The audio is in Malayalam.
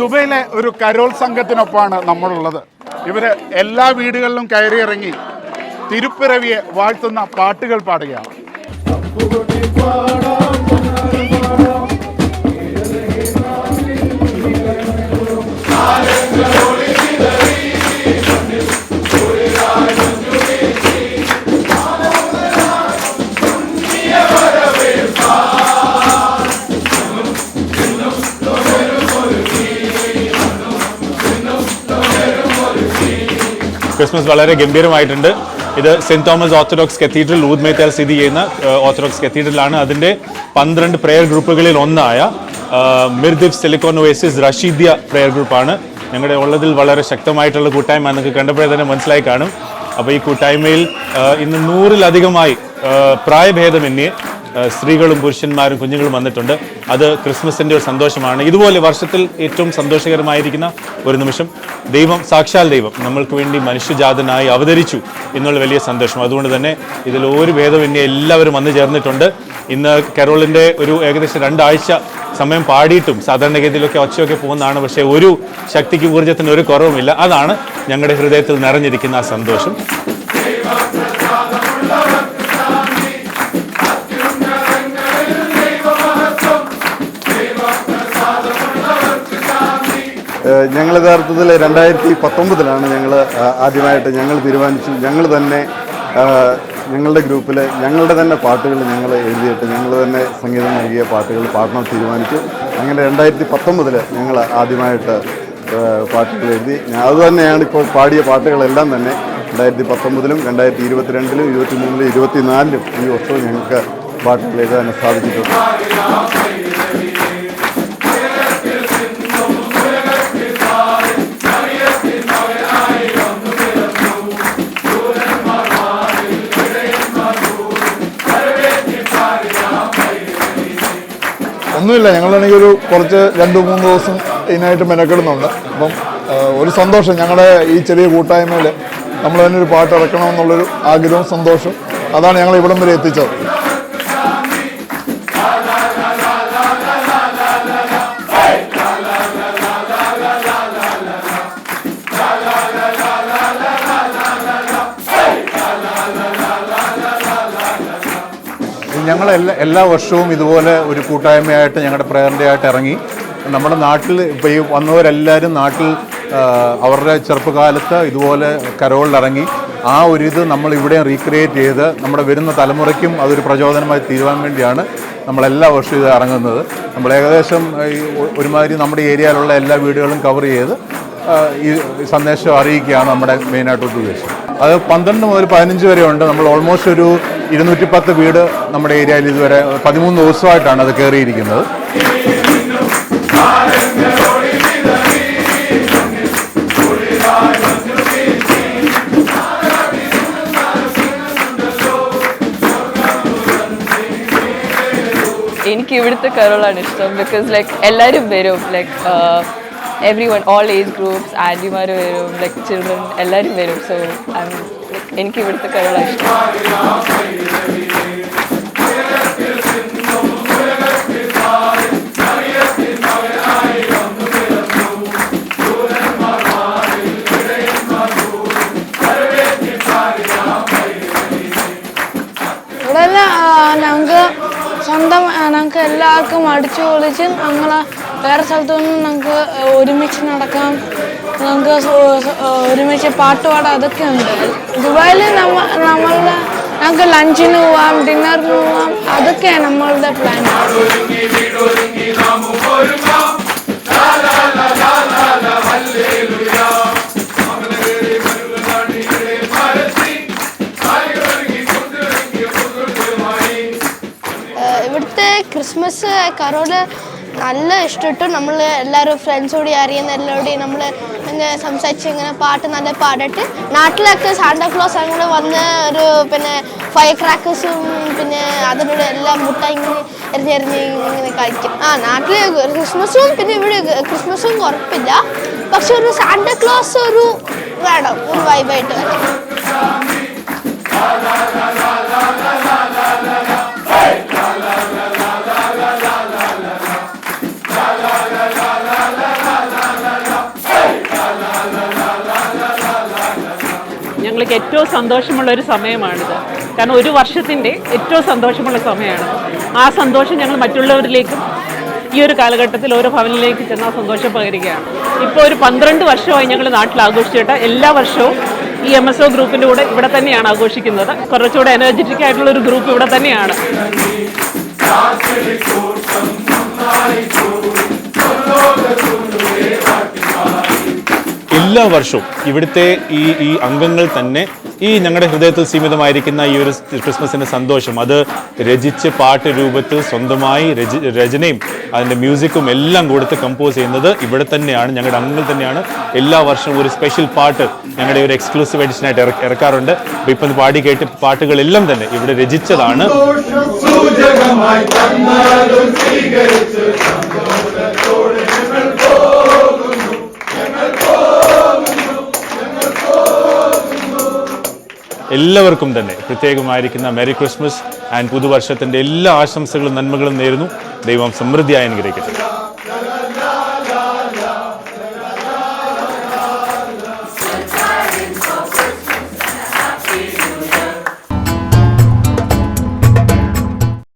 ദുബൈയിലെ ഒരു കരോൾ സംഘത്തിനൊപ്പമാണ് നമ്മളുള്ളത്. ഇവർ എല്ലാ വീടുകളിലും കയറി ഇറങ്ങി തിരുപ്പിറവിയെ വാഴ്ത്തുന്ന പാട്ടുകൾ പാടുകയാണ്. ക്രിസ്മസ് വളരെ ഗംഭീരമായിട്ടുണ്ട്. ഇത് സെന്റ് തോമസ് ഓർത്തഡോക്സ് കത്തീഡ്രൽ ഊദ്മേത്തൽ സ്ഥിതി ചെയ്യുന്ന ഓർത്തഡോക്സ് കത്തീഡ്രലാണ്. അതിന്റെ പന്ത്രണ്ട് പ്രെയർ ഗ്രൂപ്പുകളിൽ ഒന്നായ മിർദിഫ് സിലിക്കോൺ റഷീദ്യ പ്രെയർ ഗ്രൂപ്പാണ്. ഞങ്ങളുടെ ഉള്ളതിൽ വളരെ ശക്തമായിട്ടുള്ള കൂട്ടായ്മ നിങ്ങൾക്ക് കണ്ടപ്പോഴേ തന്നെ മനസ്സിലായി കാണും. അപ്പോൾ ഈ കൂട്ടായ്മയിൽ ഇന്ന് നൂറിലധികമായി പ്രായഭേദമന്യേ സ്ത്രീകളും പുരുഷന്മാരും കുഞ്ഞുങ്ങളും വന്നിട്ടുണ്ട്. അത് ക്രിസ്മസിന്റെ ഒരു സന്തോഷമാണ്. ഇതുപോലെ വർഷത്തിൽ ഏറ്റവും സന്തോഷകരമായിരിക്കുന്ന ഒരു നിമിഷം ദൈവം സാക്ഷാൽ ദൈവം നമ്മൾക്ക് വേണ്ടി മനുഷ്യജാതനായി അവതരിച്ചു എന്നുള്ള വലിയ സന്തോഷം. അതുകൊണ്ട് തന്നെ ഇതിൽ ഒരു ഭേദമന്യേ എല്ലാവരും വന്നു ചേർന്നിട്ടുണ്ട്. ഇന്ന് കരോളിന്റെ ഒരു ഏകദേശം രണ്ടാഴ്ച സമയം പാടിയിട്ടും സാധാരണഗതിയിലൊക്കെ ഒച്ചയൊക്കെ പോകുന്നതാണ്. പക്ഷേ ഒരു ശക്തിക്ക് ഊർജത്തിന് ഒരു കുറവുമില്ല. അതാണ് ഞങ്ങളുടെ ഹൃദയത്തിൽ നിറഞ്ഞിരിക്കുന്ന ആ സന്തോഷം. ഞങ്ങൾ യഥാർത്ഥത്തിൽ രണ്ടായിരത്തി പത്തൊമ്പതിലാണ് ഞങ്ങൾ ആദ്യമായിട്ട് ഞങ്ങൾ തീരുമാനിച്ചു. ഞങ്ങൾ തന്നെ ഞങ്ങളുടെ ഗ്രൂപ്പിൽ ഞങ്ങളുടെ തന്നെ പാട്ടുകൾ ഞങ്ങൾ എഴുതിയിട്ട് ഞങ്ങൾ തന്നെ സംഗീതം നൽകിയ പാട്ടുകൾ പാടണം തീരുമാനിച്ചു. അങ്ങനെ രണ്ടായിരത്തി പത്തൊമ്പതിൽ ഞങ്ങൾ ആദ്യമായിട്ട് പാട്ടുകൾ എഴുതി. അതുതന്നെയാണ് ഇപ്പോൾ പാടിയ പാട്ടുകളെല്ലാം തന്നെ രണ്ടായിരത്തി പത്തൊമ്പതിലും രണ്ടായിരത്തി ഇരുപത്തിരണ്ടിലും ഇരുപത്തി മൂന്നിലും ഇരുപത്തിനാലിലും ഈ വർഷവും ഞങ്ങൾക്ക് പാട്ടുകൾ എഴുതാൻ സാധിച്ചിട്ടുണ്ട്. ഒന്നുമില്ല. ഞങ്ങളാണെങ്കിൽ ഒരു കുറച്ച് രണ്ട് മൂന്ന് ദിവസം ഇതിനായിട്ട് മെനക്കെടുന്നുണ്ട്. അപ്പം ഒരു സന്തോഷം. ഞങ്ങളുടെ ഈ ചെറിയ കൂട്ടായ്മയിൽ നമ്മൾ തന്നെ ഒരു പാട്ട് ഇറക്കണമെന്നുള്ളൊരു ആഗ്രഹവും സന്തോഷവും അതാണ് ഞങ്ങൾ ഇവിടം വരെ എത്തിച്ചത്. ഞങ്ങൾ എല്ലാ എല്ലാ വർഷവും ഇതുപോലെ ഒരു കൂട്ടായ്മയായിട്ട് ഞങ്ങളുടെ പ്രേയറിന്റെ ആയിട്ട് ഇറങ്ങി. നമ്മുടെ നാട്ടിൽ ഇപ്പോൾ ഈ വന്നവരെല്ലാവരും നാട്ടിൽ അവരുടെ ചെറുപ്പകാലത്ത് ഇതുപോലെ കരോളിലിറങ്ങി. ആ ഒരു ഇത് നമ്മൾ ഇവിടെ റീക്രിയേറ്റ് ചെയ്ത് നമ്മുടെ വരുന്ന തലമുറയ്ക്കും അതൊരു പ്രചോദനമായി തീരുവാൻ വേണ്ടിയാണ് നമ്മൾ എല്ലാ വർഷവും ഇത് ഇറങ്ങുന്നത്. നമ്മൾ ഏകദേശം ഒരുമാതിരി നമ്മുടെ ഏരിയയിലുള്ള എല്ലാ വീടുകളും കവർ ചെയ്ത് ഈ സന്ദേശം അറിയിക്കുകയാണ് നമ്മുടെ മെയിനായിട്ട് ഉദ്ദേശം. അത് പന്ത്രണ്ട് മുതൽ പതിനഞ്ച് വരെ ഉണ്ട് നമ്മൾ ഓൾമോസ്റ്റ് ഒരു ഇരുന്നൂറ്റി പത്ത് വീട് നമ്മുടെ ഏരിയയിൽ ഇതുവരെ പതിമൂന്ന് ദിവസമായിട്ടാണ് അത് കയറിയിരിക്കുന്നത്. എനിക്ക് ഇവിടുത്തെ കരോളാണ് ഇഷ്ടം ബിക്കോസ് ലൈക്ക് എല്ലാവരും വരും. Like everyone all age groups ആന്റിമാർ വരും ലൈക്ക് ചിൽഡ്രൻ എല്ലാവരും വരും. സോ എനിക്ക് ഇവിടുത്തെ ഇവിടെല്ലാം ഞങ്ങൾക്ക് സ്വന്തം ഞങ്ങൾക്ക് എല്ലാവർക്കും അടിച്ചു പൊളിച്ച് ഞങ്ങൾ വേറെ സ്ഥലത്തൊന്നും നമുക്ക് ഒരുമിച്ച് നടക്കാം. നമുക്ക് ഒരുമിച്ച് പാട്ട് പാടാം അതൊക്കെ ഉണ്ട് ദുബായിൽ നമ്മ നമ്മളുടെ നമുക്ക് ലഞ്ചിന് പോവാം ഡിന്നറിന് പോവാം അതൊക്കെയാണ് നമ്മളുടെ പ്ലാൻ ഇവിടുത്തെ ക്രിസ്മസ് കരോൾ നല്ല ഇഷ്ടപ്പെട്ടു. നമ്മൾ എല്ലാവരും ഫ്രണ്ട്സ് കൂടി അറിയുന്ന എല്ലാവരോടും നമ്മൾ ഇങ്ങനെ സംസാരിച്ച് ഇങ്ങനെ പാട്ട് നല്ല പാടിട്ട് നാട്ടിലൊക്കെ സാന്താക്ലോസ് അങ്ങനെ വന്ന് ഒരു പിന്നെ ഫയർ ക്രാക്കേഴ്സും പിന്നെ അതിനോട് എല്ലാം മുട്ട ഇങ്ങനെ എറിഞ്ഞെറിഞ്ഞ് ഇങ്ങനെ കഴിക്കും ആ നാട്ടിൽ ക്രിസ്മസും പിന്നെ ഇവിടെ ക്രിസ്മസും കുഴപ്പമില്ല പക്ഷെ ഒരു സാന്താക്ലോസ് ഒരു വേണം ഒരു വൈബായിട്ട് വേണം ഞങ്ങൾക്ക് ഏറ്റവും സന്തോഷമുള്ള ഒരു സമയമാണിത്. കാരണം ഒരു വർഷത്തിന്റെ ഏറ്റവും സന്തോഷമുള്ള സമയമാണ്. ആ സന്തോഷം ഞങ്ങൾ മറ്റുള്ളവരിലേക്കും ഈ ഒരു കാലഘട്ടത്തിൽ ഓരോ ഭവനിലേക്ക് ചെന്ന് സന്തോഷം പകരുകയാണ്. ഇപ്പോൾ ഒരു പന്ത്രണ്ട് വർഷമായി ഞങ്ങൾ നാട്ടിൽ ആഘോഷിച്ചിട്ട് എല്ലാ വർഷവും ഈ എം എസ് ഒ ഗ്രൂപ്പിന്റെ കൂടെ ഇവിടെ തന്നെയാണ് ആഘോഷിക്കുന്നത്. കുറച്ചുകൂടെ എനർജറ്റിക് ആയിട്ടുള്ള ഒരു ഗ്രൂപ്പ് ഇവിടെ തന്നെയാണ്. എല്ലാ വർഷവും ഇവിടുത്തെ ഈ ഈ അംഗങ്ങൾ തന്നെ ഈ ഞങ്ങളുടെ ഹൃദയത്തിൽ സീമിതമായിരിക്കുന്ന ഈ ഒരു ക്രിസ്മസിന്റെ സന്തോഷം. അത് രചിച്ച് പാട്ട് രൂപത്തിൽ സ്വന്തമായി രചി രചനയും അതിന്റെ മ്യൂസിക്കും എല്ലാം കൊടുത്ത് കമ്പോസ് ചെയ്യുന്നത് ഇവിടെ തന്നെയാണ്. ഞങ്ങളുടെ അംഗങ്ങൾ തന്നെയാണ്. എല്ലാ വർഷവും ഒരു സ്പെഷ്യൽ പാട്ട് ഞങ്ങളുടെ ഒരു എക്സ്ക്ലൂസീവ് എഡിഷനായിട്ട് ഇറ- ഇറക്കാറുണ്ട്. അപ്പോൾ ഇപ്പം പാടി കേട്ട് പാട്ടുകളെല്ലാം തന്നെ ഇവിടെ രചിച്ചതാണ്. എല്ലാവർക്കും തന്നെ പ്രത്യേകമായിരിക്കുന്ന മെറി ക്രിസ്മസ് ആൻഡ് പുതുവർഷത്തിന്റെ എല്ലാ ആശംസകളും നന്മകളും നേരുന്നു. ദൈവം സമൃദ്ധിയായി അനുഗ്രഹിക്കട്ടെ.